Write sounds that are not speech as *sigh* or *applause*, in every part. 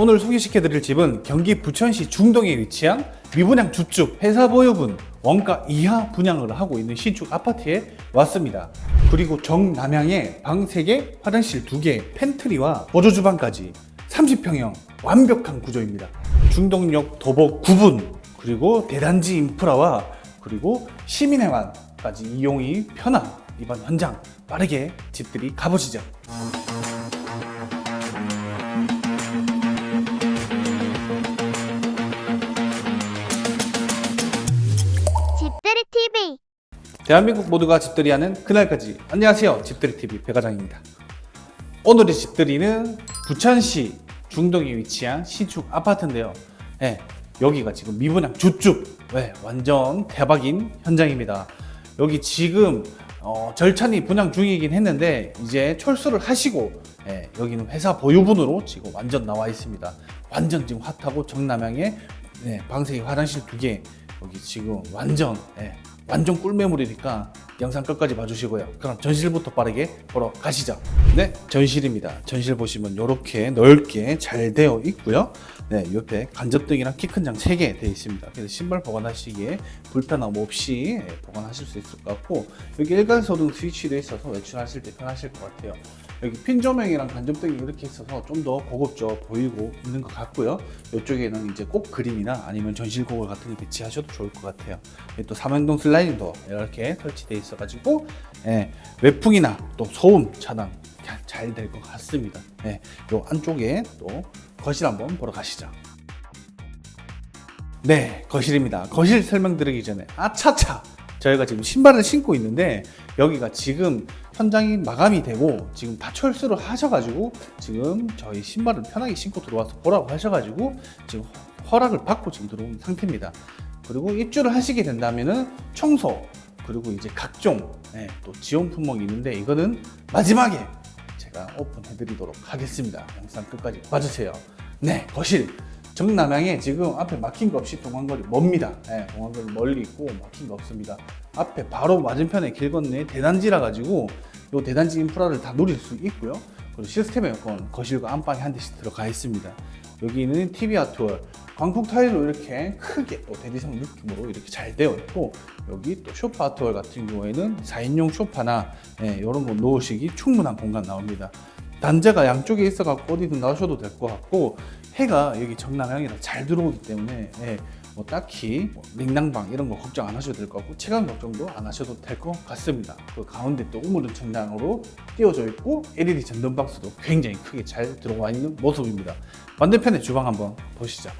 오늘 소개시켜 드릴 집은 경기 부천시 중동에 위치한 미분양 주축 회사 보유분 원가 이하 분양을 하고 있는 신축 아파트에 왔습니다. 그리고 정남향에 방 3개, 화장실 2개, 팬트리와 보조 주방까지 30평형 완벽한 구조입니다. 중동역 도보 9분 그리고 대단지 인프라와 그리고 시민회관까지 이용이 편한 이번 현장. 빠르게 집들이 가보시죠. 집들이 TV 대한민국 모두가 집들이 하는 그날까지. 안녕하세요. 집들이 TV 배과장입니다. 오늘의 집들이는 부천시 중동에 위치한 신축 아파트인데요. 네, 여기가 지금 미분양 주축. 네, 완전 대박인 현장입니다. 여기 지금 어, 절찬이 분양 중이긴 했는데 이제 철수를 하시고 예, 여기는 회사 보유분으로 지금 완전 나와 있습니다. 완전 지금 핫하고 정남향에 네, 방세기 화장실 두 개. 여기 지금 완전 예, 완전 꿀매물이니까 영상 끝까지 봐주시고요. 그럼 전실부터 빠르게 보러 가시죠. 네, 전실입니다. 전실 보시면 이렇게 넓게 잘 되어 있고요. 네, 옆에 간접등이랑 키 큰 장 3개 되어 있습니다. 그래서 신발 보관하시기에 불편함 없이 예, 보관하실 수 있을 것 같고 여기 일괄 소등 스위치도 있어서 외출하실 때 편하실 것 같아요. 여기 핀 조명이랑 간접등이 이렇게 있어서 좀 더 고급져 보이고 있는 것 같고요. 이쪽에는 이제 꽃 그림이나 아니면 전실고글 같은 거 배치하셔도 좋을 것 같아요. 또 삼연동 슬라이딩도 이렇게 설치되어 있어가지고 예, 외풍이나 또 소음 차단 잘 될 것 같습니다. 예, 요 안쪽에 또 거실 한번 보러 가시죠. 네, 거실입니다. 거실 설명드리기 전에 아차차 저희가 지금 신발을 신고 있는데 여기가 지금 현장이 마감이 되고 지금 다 철수를 하셔가지고 지금 저희 신발을 편하게 신고 들어와서 보라고 하셔가지고 지금 허락을 받고 지금 들어온 상태입니다. 그리고 입주를 하시게 된다면은 청소 그리고 이제 각종 네, 또 지원 품목이 있는데 이거는 마지막에 제가 오픈해드리도록 하겠습니다. 영상 끝까지 봐주세요. 네, 거실. 정남향에 지금 앞에 막힌 거 없이 동안거리 멉니다. 네, 동안거리 멀리 있고 막힌 거 없습니다. 앞에 바로 맞은편에 길 건너에 대단지라 가지고 이 대단지 인프라를 다 누릴 수 있고요. 그리고 시스템 에어컨 거실과 안방에 한 대씩 들어가 있습니다. 여기는 TV 아트월 광폭 타일로 이렇게 크게 또 대리석 느낌으로 이렇게 잘 되어 있고 여기 또 쇼파 아트월 같은 경우에는 4인용 쇼파나 예, 이런 거 놓으시기 충분한 공간 나옵니다. 단자가 양쪽에 있어갖고 어디든 나오셔도 될 것 같고 해가 여기 정남향이라 잘 들어오기 때문에 예, 뭐 딱히 뭐 냉난방 이런 거 걱정 안 하셔도 될 것 같고 체감 걱정도 안 하셔도 될 것 같습니다. 그 가운데 또 우물은 천장으로 띄워져 있고 LED 전등 박스도 굉장히 크게 잘 들어와 있는 모습입니다. 반대편의 주방 한번 보시죠.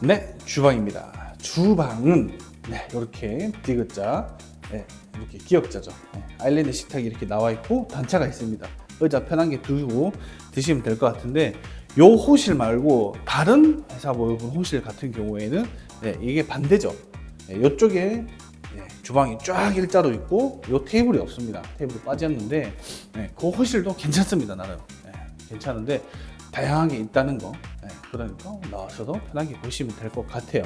네, 주방입니다. 주방은 네, 이렇게 디귿자, 네, 이렇게 기역자죠. 네, 아일랜드 식탁이 이렇게 나와 있고 단차가 있습니다. 의자 편한 게 두고 드시면 될 것 같은데 요 호실 말고 다른 회사 보유분 호실 같은 경우에는 네, 이게 반대죠. 네, 이쪽에 네, 주방이 쫙 일자로 있고 요 테이블이 없습니다. 테이블이 빠졌는데 네, 그 호실도 괜찮습니다. 나름 네, 괜찮은데 다양하게 있다는 거. 네, 그러니까 나와서도 편하게 보시면 될 것 같아요.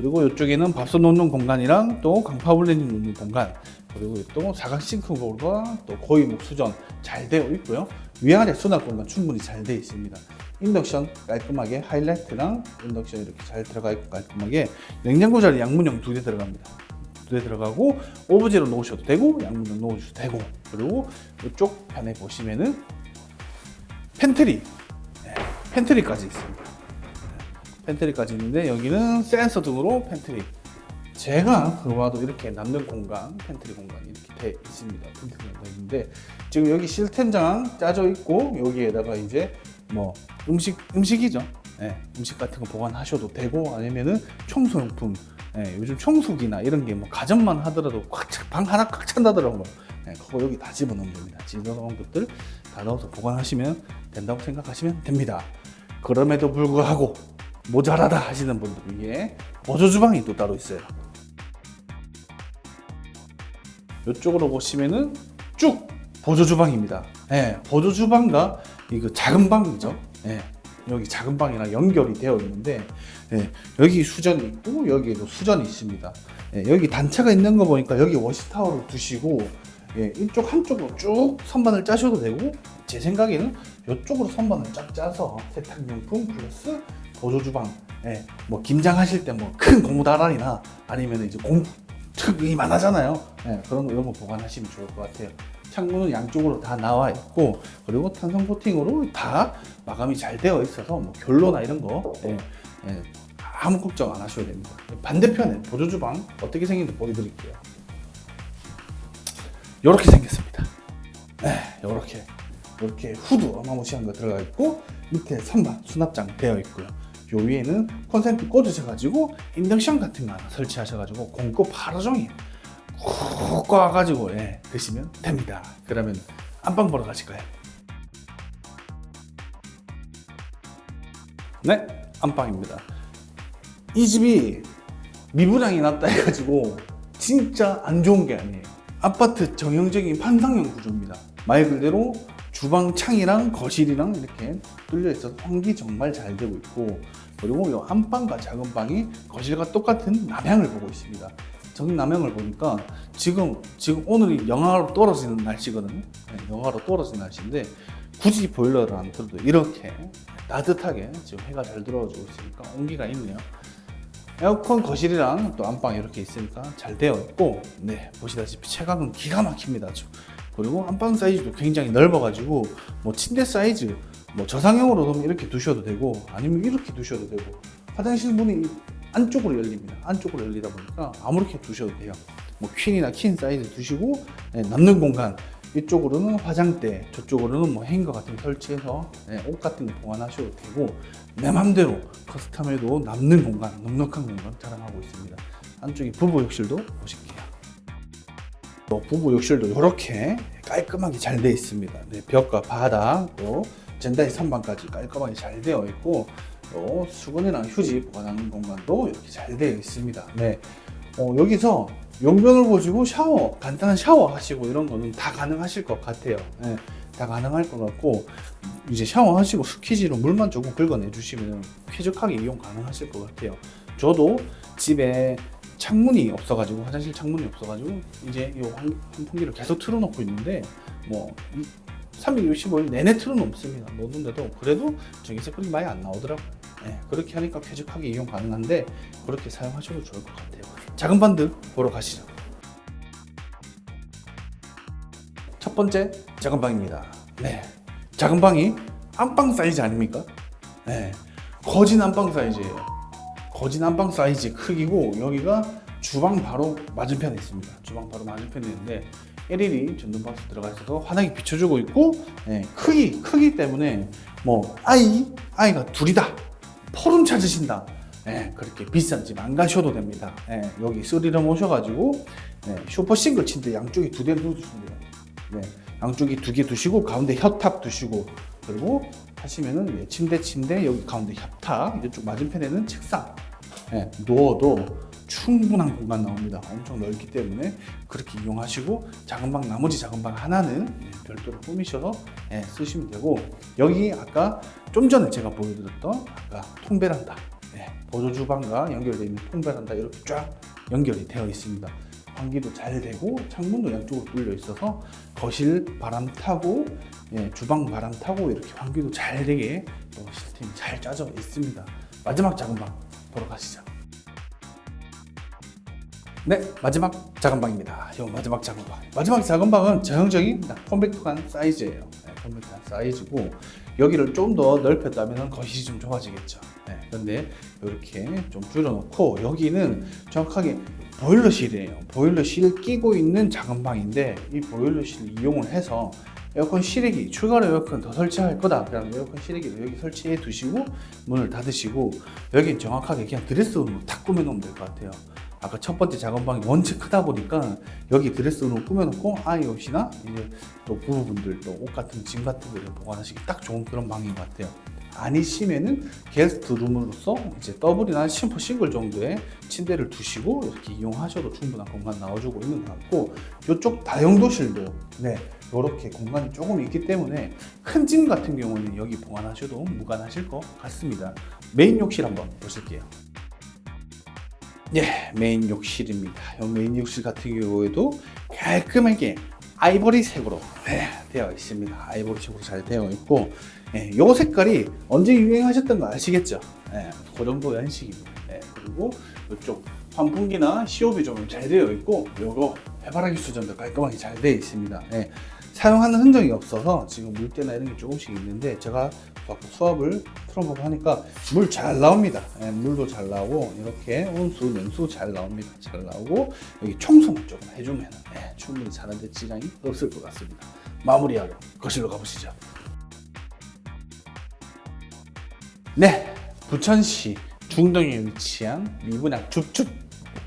그리고 이쪽에는 밥솥 놓는 공간이랑 또 강파 블렌이 놓는 공간 그리고 또 사각 싱크볼과 또 고이목 수전 잘 되어 있고요. 위아래 수납 공간 충분히 잘 되어 있습니다. 인덕션 깔끔하게 하이라이트랑 인덕션 이렇게 잘 들어가 있고 깔끔하게 냉장고 자리 양문형 두 대 들어갑니다. 두 대 들어가고 오브제로 놓으셔도 되고 양문형 놓으셔도 되고 그리고 이쪽 편에 보시면은 팬트리 네, 팬트리까지 있습니다. 네, 팬트리까지 있는데 여기는 센서 등으로 팬트리 제가 그와도 이렇게 남는 공간, 팬트리 공간이 이렇게 돼 있습니다. 팬트리가 돼 있는데 지금 여기 실템장 짜져 있고 여기에다가 이제 뭐 음식 음식이죠. 예, 음식 같은 거 보관하셔도 되고 아니면은 청소용품, 예, 요즘 청소기나 이런 게 뭐 가정만 하더라도 꽉 차- 방 하나 꽉 찬다더라고요. 예, 그거 여기 다 집어넣으면 됩니다. 집어넣은 것들 다 넣어서 보관하시면 된다고 생각하시면 됩니다. 그럼에도 불구하고 모자라다 하시는 분들 위해 보조 주방이 또 따로 있어요. 이쪽으로 보시면은 쭉 보조 주방입니다. 예, 보조 주방과 이거 작은 방이죠. 예, 여기 작은 방이랑 연결이 되어 있는데 예, 여기 수전이 있고 여기에도 수전이 있습니다. 예, 여기 단차가 있는 거 보니까 여기 워시타워를 두시고 예, 이쪽 한쪽으로 쭉 선반을 짜셔도 되고 제 생각에는 이쪽으로 선반을 쫙 짜서 세탁용품 플러스 보조 주방 예, 뭐 김장하실 때 뭐 큰 고무다란이나 아니면 이제 공 특이 많아잖아요. 예, 그런 거 이런 거 보관하시면 좋을 것 같아요. 창문은 양쪽으로 다 나와 있고 그리고 탄성 코팅으로 다 마감이 잘 되어 있어서 뭐 결로나 이런 거 예, 예, 아무 걱정 안 하셔도 됩니다. 반대편에 보조 주방 어떻게 생긴지 보여드릴게요. 이렇게 생겼습니다. 네, 이렇게 이렇게 후드 어마무시한 거 들어가 있고 밑에 선반 수납장 되어 있고요. 요 위에는 콘센트 꽂으셔가지고 인덕션 같은 거 하나 설치하셔가지고 공급 하루 종일 꾹 꽈가지고 예, 드시면 됩니다. 그러면 안방 보러 가실까요? 네, 안방입니다. 이 집이 미분양이 났다 해가지고 진짜 안 좋은 게 아니에요. 아파트 정형적인 판상형 구조입니다. 말 그대로 주방 창이랑 거실이랑 이렇게 뚫려 있어서 환기 정말 잘 되고 있고 그리고 이 안방과 작은 방이 거실과 똑같은 남향을 보고 있습니다. 정남향을 보니까 지금 지금 오늘이 영하로 떨어지는 날씨거든요. 네, 영하로 떨어지는 날씨인데 굳이 보일러를 안 틀어도 이렇게 따뜻하게 지금 해가 잘 들어오고 있으니까 온기가 있네요. 에어컨 거실이랑 또 안방 이렇게 있으니까 잘 되어 있고 네 보시다시피 채광은 기가 막힙니다 아주 그리고 안방 사이즈도 굉장히 넓어가지고 뭐 침대 사이즈 뭐 저상형으로 이렇게 두셔도 되고 아니면 이렇게 두셔도 되고 화장실 문이 안쪽으로 열립니다 안쪽으로 열리다 보니까 아무렇게 두셔도 돼요 뭐 퀸이나 퀸 사이즈 두시고 네, 남는 공간 이쪽으로는 화장대, 저쪽으로는 뭐 행거 같은 거 설치해서 네, 옷 같은 거 보관하셔도 되고 내 맘대로 커스텀해도 남는 공간, 넉넉한 공간 자랑하고 있습니다. 안쪽에 부부 욕실도 보실게요. 또 부부 욕실도 이렇게 깔끔하게 잘 되어 있습니다. 네, 벽과 바닥, 또 젠다이 선반까지 깔끔하게 잘 되어 있고 또 수건이랑 휴지 보관하는 공간도 이렇게 잘 되어 있습니다. 네, 어, 여기서 용변을 보시고 샤워, 간단한 샤워 하시고 이런 거는 다 가능하실 것 같아요. 네, 다 가능할 것 같고 이제 샤워하시고 스키지로 물만 조금 긁어내 주시면 쾌적하게 이용 가능하실 것 같아요. 저도 집에 창문이 없어가지고 화장실 창문이 없어가지고 이제 이 환풍기를 계속 틀어놓고 있는데 뭐 365일 내내 틀어놓습니다. 놓는데도 그래도 전기세 그렇게 많이 안 나오더라고요. 네, 그렇게 하니까 쾌적하게 이용 가능한데 그렇게 사용하셔도 좋을 것 같아요. 작은 반드 보러 가시죠. 첫 번째 작은 방입니다. 네, 작은 방이 안방 사이즈 아닙니까? 네, 거진 안방 사이즈예요. 거진 안방 사이즈 크기고 여기가 주방 바로 맞은편에 있습니다. 주방 바로 맞은편에 있는데 LED 전등방수 들어가 있어서 환하게 비춰주고 있고 네, 크기 크기 때문에 뭐 아이 아이가 둘이다 포름 찾으신다 네, 그렇게 비싼 집 안 가셔도 됩니다. 네, 여기 스리럼 오셔가지고 네, 슈퍼 싱글 침대 양쪽에 두 대 두시면 돼요. 네, 양쪽에 두 개 두시고 가운데 협탑 두시고 그리고 하시면은 예, 침대 침대 여기 가운데 협탑 이쪽 맞은편에는 책상 예, 누워도 충분한 공간 나옵니다. 엄청 넓기 때문에 그렇게 이용하시고 작은 방 나머지 작은 방 하나는 예, 별도로 꾸미셔서 예, 쓰시면 되고 여기 아까 좀 전에 제가 보여드렸던 아까 통베란다 예, 보조 주방과 연결되어 있는 통베란다 이렇게 쫙 연결이 되어 있습니다. 환기도 잘 되고 창문도 양쪽으로 뚫려 있어서 거실 바람 타고 예, 주방 바람 타고 이렇게 환기도 잘 되게 또 시스템이 잘 짜져 있습니다. 마지막 작은 방 보러 가시죠. 네, 마지막 작은 방입니다. 이 마지막 작은 방. 마지막 작은 방은 전형적인 컴팩트한 사이즈예요. 네, 컴팩트한 사이즈고 여기를 좀 더 넓혔다면 거실이 좀 좋아지겠죠. 네, 그런데 이렇게 좀 줄여놓고 여기는 정확하게 보일러실이에요. 보일러실 끼고 있는 작은 방인데 이 보일러실 이용을 해서 에어컨 실외기 추가로 에어컨 더 설치할 거다 그러면 에어컨 실외기를 여기 설치해 두시고 문을 닫으시고 여긴 정확하게 그냥 드레스룸으로 탁 꾸며 놓으면 될 것 같아요 아까 첫 번째 작업방이 원체 크다 보니까 여기 드레스룸 꾸며놓고 아이 옷이나 이제 또 부부분들 또 옷 같은 짐 같은 거를 보관하시기 딱 좋은 그런 방인 것 같아요. 아니시면은 게스트 룸으로서 이제 더블이나 심퍼 싱글 정도의 침대를 두시고 이렇게 이용하셔도 충분한 공간 나와주고 있는 것 같고 이쪽 다용도실도 네 이렇게 공간이 조금 있기 때문에 큰 짐 같은 경우는 여기 보관하셔도 무관하실 것 같습니다. 메인 욕실 한번 보실게요. 예, 메인 욕실입니다. 이 메인 욕실 같은 경우에도 깔끔하게 아이보리색으로 네, 되어 있습니다. 아이보리색으로 잘 되어 있고, 예, 요 색깔이 언제 유행하셨던 거 아시겠죠? 예, 그 정도 연식입니다. 예, 그리고 이쪽 환풍기나 시옵이 좀 잘 되어 있고, 요거 해바라기 수전도 깔끔하게 잘 되어 있습니다. 예, 사용하는 흔적이 없어서 지금 물때나 이런 게 조금씩 있는데 제가 수압을 틀어보고 하니까 물 잘 나옵니다. 예, 물도 잘 나오고 이렇게 온수, 냉수 잘 나옵니다. 잘 나오고 여기 청소만 조금 해주면 예, 충분히 자는데 지장이 없을 것 같습니다. 마무리하러 거실로 가보시죠. 네, 부천시 중동에 위치한 미분양 줍줍.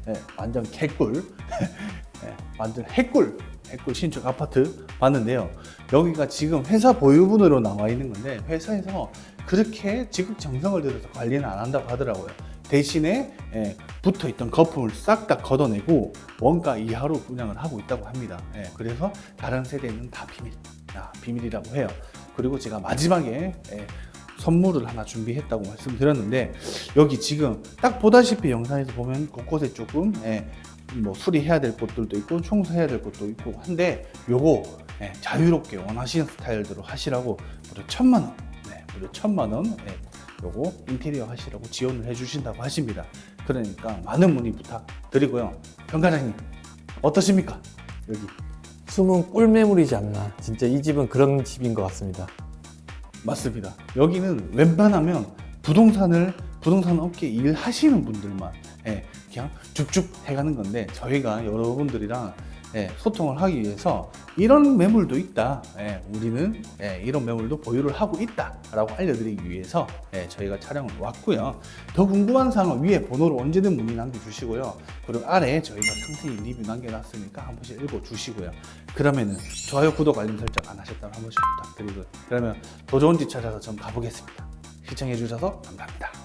예, 완전 개꿀. *laughs* 예, 완전 해꿀. 해꿀 신축 아파트 봤는데요. 여기가 지금 회사 보유분으로 나와 있는 건데 회사에서 그렇게 지극 정성을 들여서 관리는 안 한다고 하더라고요. 대신에 예, 붙어 있던 거품을 싹 다 걷어내고 원가 이하로 분양을 하고 있다고 합니다. 예, 그래서 다른 세대는 다 비밀 아, 비밀이라고 해요. 그리고 제가 마지막에 예, 선물을 하나 준비했다고 말씀드렸는데 여기 지금 딱 보다시피 영상에서 보면 곳곳에 조금 예, 뭐 수리해야 될 곳들도 있고 청소해야 될 곳도 있고 한데 요거 예, 자유롭게 원하시는 스타일대로 하시라고 무려 천만 원, 네, 무려 천만 원 예, 요거 인테리어 하시라고 지원을 해주신다고 하십니다. 그러니까 많은 문의 부탁드리고요. 병과장님 어떠십니까? 여기 숨은 꿀매물이지 않나. 진짜 이 집은 그런 집인 것 같습니다. 맞습니다. 여기는 웬만하면 부동산을 부동산 업계 일하시는 분들만 예, 그냥 쭉쭉 해가는 건데 저희가 여러분들이랑 예, 소통을 하기 위해서 이런 매물도 있다. 예, 우리는 예, 이런 매물도 보유를 하고 있다라고 알려드리기 위해서 예, 저희가 촬영을 왔고요. 더 궁금한 사항은 위에 번호로 언제든 문의 남겨주시고요. 그리고 아래에 저희가 상세히 리뷰 남겨놨으니까 한 번씩 읽어주시고요. 그러면은 좋아요, 구독, 알림 설정 안 하셨다면 한 번씩 부탁드리고요. 그러면 더 좋은 집 찾아서 좀 가보겠습니다. 시청해주셔서 감사합니다.